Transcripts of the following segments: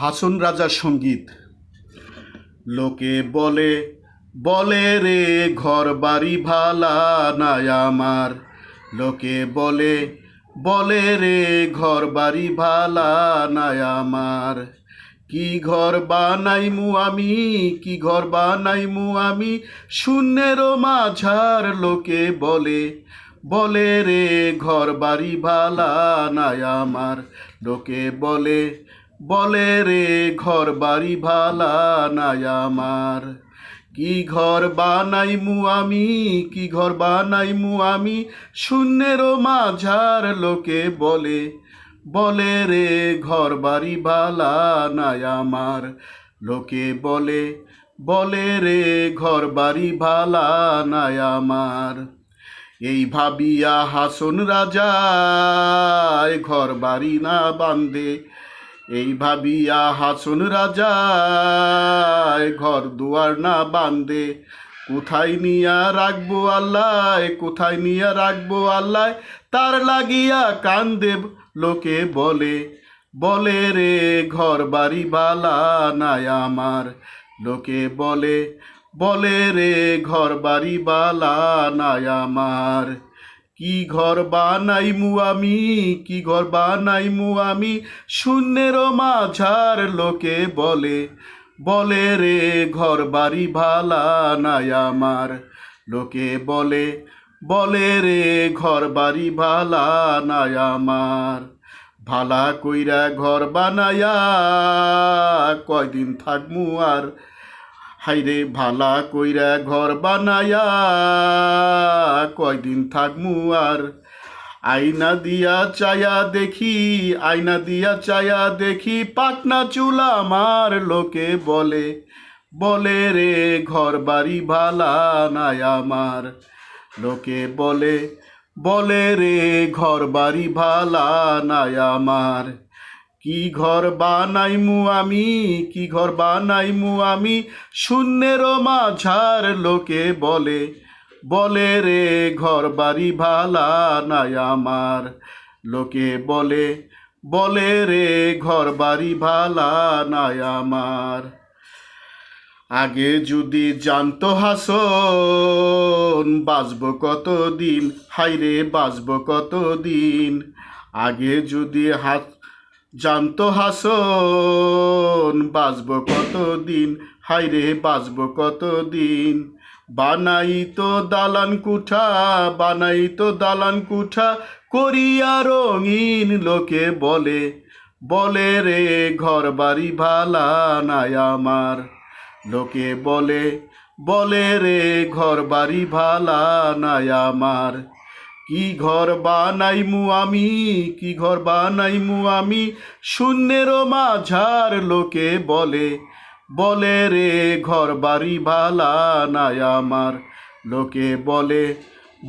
হাসন রাজা সংগীত। লোকে বলে বলে রে ঘর বাড়ি ভালা নাই আমার। লোকে বলে বলে রে ঘর বাড়ি ভালা নাই আমার। কি ঘর বানাইমু আমি? কি ঘর বানাইমু আমি? শূন্যেরও মাঝার লোকে বলে বলে রে ঘর বাড়ি ভালা নাই আমার। লোকে বলে বলে রে ঘর বাড়ি ভালা নাই আমার। কি ঘর বানাইমু আমি, কি ঘর বানাইমু আমি? শূন্যেরও মাঝার লোকে বলে বলে রে ঘর বাড়ি ভালা নাই আমার। লোকে বলে বলে রে ঘর বাড়ি ভালা নাই আমার। এই ভাবিয়া হাসন রাজা ঘর বাড়ি না বান্ধে এই ভাবিয়া হাসন রাজা ঘর দুয়ার না বান্ধে কোথায় নিয়া রাখব আল্লাহ, কোথায় নিয়া রাখব আল্লাহ? তার লাগিয়া কান্দে লোকে বলে বলে রে, ঘর বাড়ি বালা নাই আমার। লোকে বলে বলে রে, ঘর বাড়ি বালা নাই আমার। কি ঘর বানাইমু আমি? কি ঘর বানাইমু আমি? শূন্যেরও মাঝার লোকে বলে বলে রে ঘর বাড়ি ভালা নাই আমার। লোকে বলে বলে রে ঘর বাড়ি ভালা নাই আমার। ভালা কইরা ঘর বানায়া কয়দিন থাকমু আর হাইরে ভালা কইরা ঘর বানায়া কয়দিন থাকমু আর? আয়না দিয়া চায়া দেখি আয়না দিয়া চায়া দেখি পাটনা চুলা আমার লোকে বলে বলে রে ঘর বাড়ি ভালা নাই আমার। লোকে বলে বলে রে ঘর বাড়ি ভালা নাই আমার। কি ঘর বানাইমু আমি? কি ঘর বানাইমু আমি? শূন্যের মাঝার লোকে বলে বলে রে ঘর বাড়ি ভালা নাই আমার। লোকে বলে বলে রে ঘর বাড়ি ভালা নাই আমার। আগে যদি জানতো হাসন, বাঁচব কতদিন? হাইরে বাঁচব কতদিন? আগে যদি হাত জানতো হাসন বাঁচব কতদিন? হাইরে বাঁচব কতদিন? বানাই তো দালান কুঠা বানাই তো দালান কুঠা, করিয়া রঙিন লোকে বলে। বলে রে ঘর বাড়ি ভালা নাই আমার। লোকে বলে বলে রে ঘর বাড়ি ভালা নাই আমার। কি ঘর বানাইমু আমি? কি ঘর বানাইমু আমি? শূন্যেরও মাঝার লোকে বলে বলে রে ঘর বাড়ি ভালা নাই আমার। লোকে বলে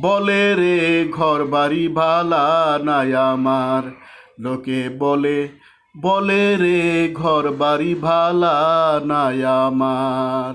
বলে রে ঘর বাড়ি ভালা নাই আমার। লোকে বলে বলে রে ঘর বাড়ি ভালা নাই আমার।